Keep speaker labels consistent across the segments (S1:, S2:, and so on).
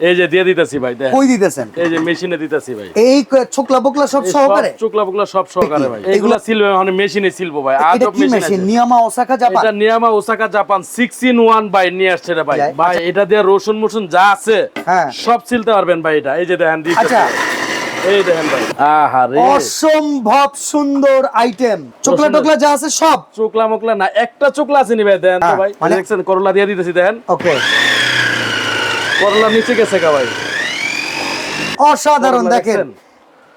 S1: এই যে দিয়ে দিতেছি ভাই
S2: কই দিতেছেন?
S1: এই যে মেশিনে দিতেছি ভাই।
S2: এই সব সহকারে?
S1: চুকলা বুকলা সব সহকারে ভাই।
S2: এগুলা-
S1: সিলবে মানে মেশিনে সিলবো ভাই।
S2: মেশিন নিয়ামা ওসাকা জাপান?
S1: এটা নিয়ামা Osaka Japan six in one by নিয়ে আসছে রে ভাই। ভাই এটা দিয়ে রসুন মসুন যা আছে
S2: হ্যাঁ।
S1: সব সিলতে পারবেন ভাই এটা। এই যে দেখেন।
S2: আচ্ছা।
S1: এই দেখেন ভাই। আহা রে
S2: অসম্ভব সুন্দর আইটেম চোকলা টোকলা যা আছে সব?
S1: চোকলা মোকলা না একটা চোকলা আছে নি ভাই দেন তো
S2: হ্যাঁ,
S1: ভাই।
S2: মানে-
S1: দেখছেন করলা দিয়ে দিতেছি দেন
S2: ওকে
S1: করলা নিচে গেছে কাবাই
S2: অসাধারণ দেখেন?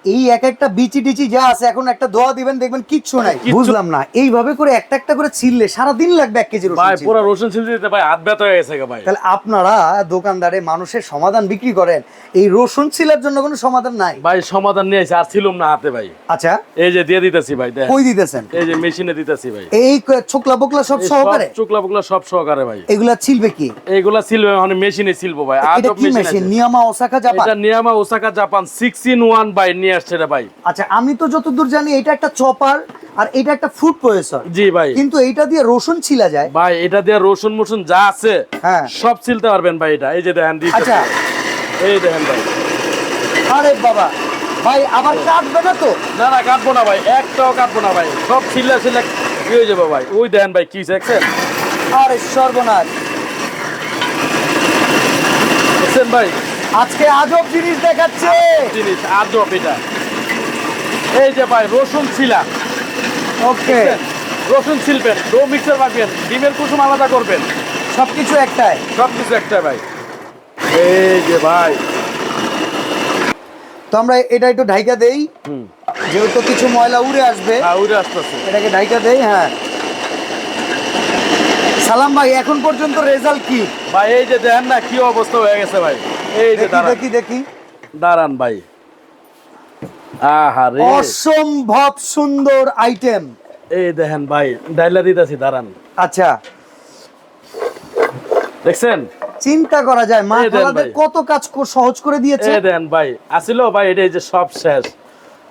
S2: এই এক একটা বিচি টিচি যা আছে এখন একটা দোয়া দিবেন দেখবেন কিচ্ছু নাই। বুঝলাম না। এইভাবে করে একটা একটা করে ছিললে সারা দিন লাগবে এক কেজি রসুন
S1: ভাই পুরো রসুন ছিলতে দিতে ভাই হাত ব্যথা হয়ে গেছে ভাই।
S2: তাহলে আপনারা দোকানদারে মানুষের সমাধান বিক্রি করেন। এই রসুন ছিলার জন্য কোনো সমাধান নাই?
S1: ভাই সমাধান নিয়ে এসে আর ছিলুম না হাতে ভাই।
S2: আচ্ছা।
S1: এই যে দিয়ে দিতেছি ভাই দেখ।
S2: কই দিতেছেন?
S1: এই যে মেশিনে দিতেছি ভাই।
S2: এই ছোকলা বোকলা সব সহকারে?
S1: চোকলা বুকলা সব সহকারে ভাই।
S2: এগুলা ছিলবে কি?
S1: এইগুলা সিলবে মানে মেশিনে সিলবো ভাই
S2: কি মেশিন নিয়ামা ওসাকা জাপান?
S1: এটা নিয়ামা Osaka Japan six in one by নিয়ে আসছে রে ভাই।
S2: আচ্ছা আমি তো যতদূর জানি এটা একটা চপার আর এটা একটা ফুড প্রসেসর
S1: জি ভাই।
S2: কিন্তু এইটা দিয়ে রসুন ছিলা যায়।
S1: ভাই এটা দিয়ে রসুন মসুন যা আছে
S2: হ্যাঁ।
S1: সব সিলতে পারবেন ভাই এটা। এই যে দেখেন
S2: আচ্ছা।
S1: এই দেখেন ভাই।
S2: আরে বাবা ভাই আবার কাটবে না তো?
S1: না না কাটবো না ভাই একটাও কাটবো না ভাই। সব সিল্লা সিল্লা কি হয়ে যাবে ভাই? ওই দেখেন ভাই কি দেখছেন
S2: আরে সর্বনাশ।
S1: দেখছেন ভাই?
S2: আজকে আজব জিনিস দেখাচ্ছে।
S1: জিনিস আজব এটা। এই যে ভাই রসুন ছিলা
S2: ওকে।
S1: রসুন ছিলবেন ডো মিক্সার মাখবেন ডিমের কুসুম আলাদা করবেন।
S2: সবকিছু একটাই।
S1: সব কিছু একটা ভাই। এই যে ভাই।
S2: তো আমরা এটা একটু ঢাইকা দেই।
S1: হুম।
S2: যেহেতু কিছু ময়লা উড়ে আসবে।
S1: হ্যাঁ উড়ে আসতেছে।
S2: এটাকে ঢাইকা দেই হ্যাঁ। সালাম ভাই এখন পর্যন্ত রেজাল্ট কি?
S1: ভাই এই যে দেখেন না কি অবস্থা হয়ে গেছে ভাই। এই যে
S2: দেখি
S1: দাঁড়ান।
S2: দেখি দেখি।
S1: দাঁড়ান ভাই। আহা রে
S2: অসম্ভব সুন্দর আইটেম
S1: এই দেখেন ভাই ডাইলা দিতেছি দাঁড়ান।
S2: আচ্ছা।
S1: দেখছেন?
S2: চিন্তা করা যায় মা। কত কাজ সহজ করে দিয়েছে।
S1: এই দেন ভাই আসিল ভাই এটা যে সব শেষ।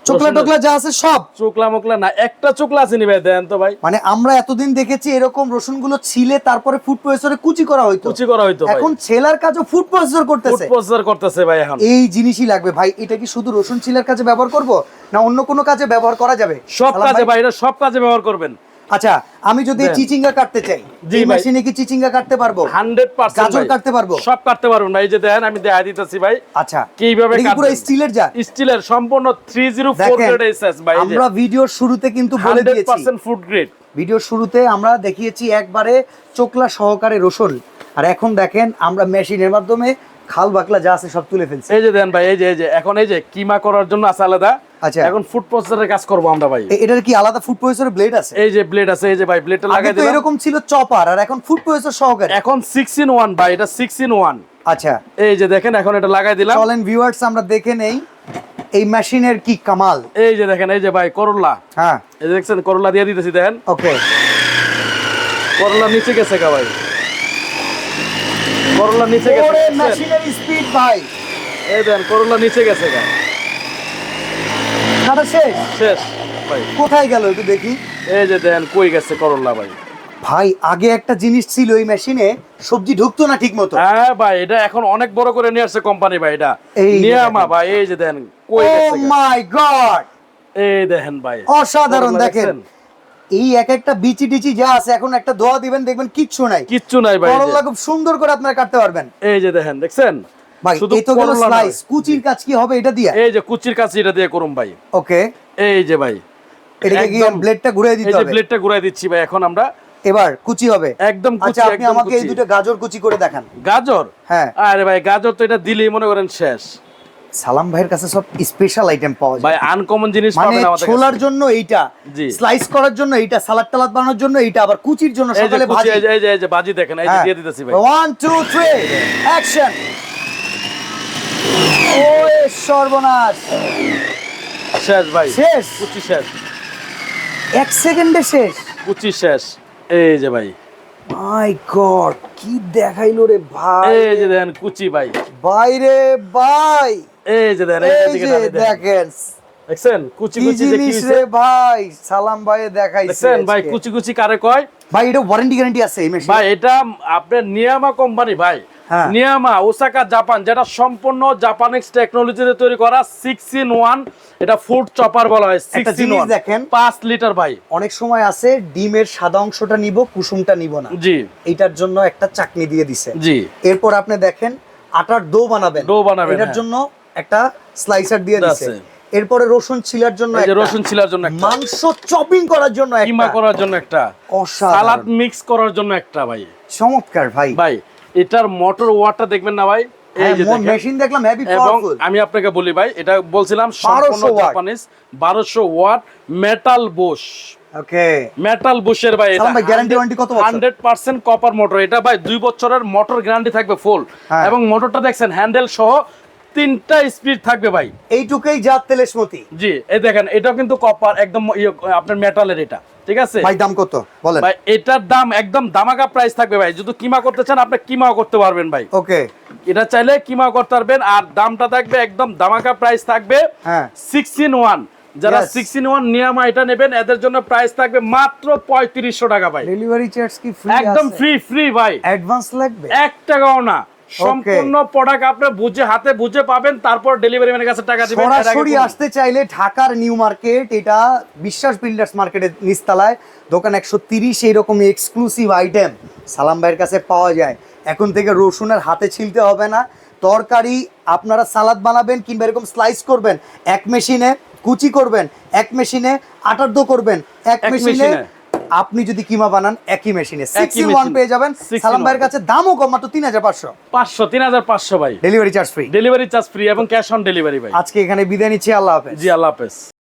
S2: চোকলা টোকলা যা আছে সব।
S1: চোকলা মোকলা না একটা চোকলা আছে নি ভাই দেন তো ভাই।
S2: মানে আমরা এতদিন দেখেছি এরকম রসুনগুলো ছিলে তারপরে ফুড প্রসেসরে কুচি করা হইতো।
S1: কুচি করা হইতো
S2: এখন ছেলার কাজও ফুড প্রসেসর
S1: ফুড
S2: করতেছে
S1: প্রসেসর করতেছে ভাই এখন।
S2: এই জিনিসই লাগবে ভাই এটা কি শুধু রসুন ছিলার কাজে ব্যবহার করব না অন্য কোনো কাজে ব্যবহার করা যাবে?
S1: সব কাজে?
S2: ভাই।
S1: এটা সব কাজে ব্যবহার করবেন।
S2: আচ্ছা আমি যদি চিচিঙ্গা কাটতে চাই
S1: জি
S2: এই মেশিনে কি চিচিঙ্গা কাটতে পারব?
S1: হান্ড্রেড পার্সেন্ট
S2: গাজর কাটতে পারব?
S1: সব কাটতে পারবেন ভাই এই যে দেখেন আমি দেখা দিতেছি ভাই।
S2: আচ্ছা।
S1: কীভাবে
S2: এটা পুরো স্টিলের যা
S1: স্টিলের সম্পূর্ণ থ্রি জিরো ফোর
S2: দেখেন
S1: গ্রেড এসএস ভাই
S2: আমরা ভিডিওর শুরুতে কিন্তু বলে দিয়েছি।
S1: পার্সেন্ট ফুড গ্রেড
S2: ভিডিওর শুরুতে আমরা দেখিয়েছি একবারে চোকলা সহকারে রসুন। আর এখন দেখেন আমরা মেশিনের মাধ্যমে খাল বাকলা যা আছে সব তুলে ফেলছি।
S1: এই যে দেন ভাই এই যে এই যে এখন এই যে কিমা করার জন্য আছে আলাদা।
S2: আচ্ছা।
S1: এখন ফুড প্রসেসরের কাজ করব আমরা ভাই।
S2: এটার কি আলাদা ফুড প্রসেসরের ব্লেড আছে?
S1: এই যে ব্লেড আছে এই যে ভাই ব্লেডটা লাগাই দিলাম।
S2: এরকম ছিল চপার আর এখন ফুড প্রসেসর সহকারে।
S1: এখন সিক্স ইন ওয়ান ভাই এটা সিক্স ইন ওয়ান
S2: আচ্ছা।
S1: এই যে দেখেন এখন এটা লাগাই দিলাম।
S2: চলেন ভিউয়ার্স আমরা দেখে নেই এই মেশিনের কি কামাল।
S1: এই যে দেখেন এই যে ভাই করলা।
S2: হ্যাঁ।
S1: এই যে দেখছেন করলা দিয়ে দিতেছি দেখেন।
S2: ওকে
S1: করলা নিচে গেছে কা ভাই। করলা নিচে গেছে
S2: ওরে মেশিনের স্পিড ভাই।
S1: এই দেন করলা নিচে গেছে গা।
S2: কাটা শেষ?
S1: শেষ ভাই।
S2: কোথায় গেল একটু দেখি।
S1: এই যে দেন কই গেছে করলা ভাই?
S2: ভাই আগে একটা জিনিস ছিল এই মেশিনে সবজি ঢুকতো না ঠিক মতো
S1: হ্যাঁ ভাই এটা এখন অনেক বড় করে নিয়ে আসছে কোম্পানি ভাই এটা। নিয়ামা ভাই এই যে দেন কই গেছে।
S2: মাই গড
S1: এই দেখেন ভাই।
S2: অসাধারণ দেখেন? এই এক একটা বিচি টিচি যা আছে এখন একটা দোয়া দিবেন দেখবেন কিচ্ছু নাই।
S1: কিচ্ছু নাই ভাই
S2: করলা খুব সুন্দর করে আপনারা কাটতে পারবেন।
S1: এই যে দেখেন দেখছেন?
S2: ভাই এই তো গেল স্লাইস কুচির কাজ কি হবে এটা দিয়ে?
S1: এই যে কুচির কাছে এটা দিয়ে করুম ভাই।
S2: ওকে।
S1: এই যে ভাই।
S2: এটাকে কি ব্লেডটা ঘুরিয়ে
S1: এই যে ব্লেডটা ঘুরাই দিচ্ছি ভাই এখন আমরা
S2: এবার কুচি হবে।
S1: একদম কুচি
S2: আচ্ছা আপনি আমাকে এই দুটো গাজর কুচি করে দেখান।
S1: গাজর?
S2: হ্যাঁ।
S1: আরে ভাই গাজর তো এটা দিলেই মনে করেন শেষ।
S2: সালাম ভাইয়ের কাছে সব স্পেশাল আইটেম পাওয়া যায়।
S1: ভাই আনকমন জিনিস
S2: মানে
S1: পাবেন আমাদের
S2: ছোলার জন্য এইটা। স্লাইস করার জন্য এইটা সালাদ টালাদ বানানোর জন্য এইটা আবার কুচির জন্য সকালে ভাজি।
S1: এই যে এই যে এই যে বাজি দেখেন এই যে দিয়ে দিতেছি ভাই।
S2: ওয়ান টু থ্রি অ্যাকশন ওই সর্বনাশ!
S1: শেষ ভাই।
S2: শেষ?
S1: কুচি শেষ।
S2: এক সেকেন্ডে শেষ?
S1: কুচি শেষ। এই যে ভাই।
S2: মাই গড কি দেখাইলো রে ভাই?
S1: এই যে দেখেন কুচি ভাই।
S2: বাইরে ভাই
S1: এই যে দেখেন দেখছেন? কুচি কুচি
S2: জিনিস রে ভাই? সালাম ভাই দেখাইছে
S1: দেখছেন ভাই। কুচি কুচি কারে কয়?
S2: ভাই এটা ওয়ারেন্টি গ্যারান্টি আছে এই মেশিন
S1: ভাই এটা আপনার নিয়ামা কোম্পানি ভাই।
S2: হ্যাঁ।
S1: নিয়ামা ওসাকা জাপান যেটা সম্পূর্ণ জাপানিজ টেকনোলজিতে তৈরি করা সিক্স ইন ওয়ান এটা ফুড চপার বলা হয় সিক্স ইন ওয়ান
S2: দেখেন।
S1: পাঁচ লিটার ভাই।
S2: অনেক সময় আছে ডিমের সাদা অংশটা নিব কুসুমটা নিব না।
S1: জি।
S2: এটার জন্য একটা চাকনি দিয়ে দিছে।
S1: জি।
S2: এরপর আপনি দেখেন আটার ডো বানাবেন।
S1: ডো বানাবেন,
S2: এটার
S1: হ্যাঁ।
S2: জন্য একটা স্লাইসার দিয়ে দিছে।
S1: আছে।
S2: এরপরে রসুন ছিলার জন্য
S1: এই যে রসুন ছিলার জন্য একটা।
S2: মাংস চপিং করার জন্য
S1: কিমা করার জন্য একটা। সালাদ মিক্স করার জন্য একটা ভাই।
S2: চমৎকার ভাই।
S1: ভাই এটার মোটর ওয়াটটা দেখবেন না ভাই? এই যে দেখেন।
S2: মেশিন দেখলাম হেভি পাওয়ারফুল
S1: আমি আপনাকে বলি ভাই এটা বলছিলাম সম্পূর্ণ
S2: 1200
S1: বারোশো ওয়াট মেটাল
S2: ওকে।
S1: মেটাল বুশের ভাই
S2: guarantee কত বছর?
S1: হান্ড্রেড পার্সেন্ট কপার মোটর এটা ভাই দুই বছরের মোটর গ্যারান্টি থাকবে ফুল
S2: হ্যাঁ।
S1: এবং মোটরটা দেখছেন হ্যান্ডেল সহ তিনটা স্পিড থাকবে ভাই।
S2: এইটুকুই জাত তেলেসমতি।
S1: জি এই দেখেন এটাও কিন্তু কপার একদম আপনার মেটালের এটা ঠিক আছে?
S2: ভাই দাম কত? বলেন।
S1: ভাই এটার দাম একদম দামাকা প্রাইস থাকবে ভাই। যদি কিমা করতে চান আপনি কিমাও করতে পারবেন ভাই।
S2: ওকে।
S1: এটা চাইলে কিমা করতে পারবেন আর দামটা থাকবে একদম দামাকা প্রাইস থাকবে
S2: হ্যাঁ।
S1: সিক্স ইন ওয়ান যারা. সিক্স ইন ওয়ান নিয়ামা এটা নেবেন এদের জন্য প্রাইস থাকবে মাত্র পঁয়ত্রিশশো টাকা ভাই।
S2: ডেলিভারি চার্জ কি ফ্রি
S1: একদম ফ্রি ফ্রি ভাই।
S2: অ্যাডভান্স লাগবে?
S1: এক টাকাও না। সম্পূর্ণ প্রোডাক্ট আপনি বুঝে হাতে বুঝে পাবেন তারপর ডেলিভারি ম্যানের কাছে টাকা দিবেন।
S2: সরাসরি আসতে চাইলে ঢাকার নিউ মার্কেট এটা বিশ্বাস বিল্ডার্স মার্কেটের নিচতলায় দোকান একশো তিরিশ এইরকম এক্সক্লুসিভ আইটেম সালাম ভাইয়ের কাছে পাওয়া যায়। এখন থেকে রসুনের হাতে ছিলতে হবে না। তরকারি আপনারা সালাদ বানাবেন কিংবা এরকম স্লাইস করবেন এক মেশিনে কুচি করবেন এক মেশিনে আটার দো করবেন এক মেশিনে। আপনি যদি কিমা বানান একই মেশিনে
S1: সিক্সটি
S2: ওয়ান পেয়ে যাবেন। সালাম ভাইয়ের কাছে দামও কম মাত্র তিন হাজার পাঁচশো।
S1: পাঁচশো তিন হাজার পাঁচশো ভাই।
S2: Delivery charge free
S1: delivery charge free এবং ক্যাশ অন ডেলিভারি ভাই।
S2: আজকে এখানে বিদায় নিচ্ছি আল্লাহ হাফেজ।
S1: জি আল্লাহ হাফেজ।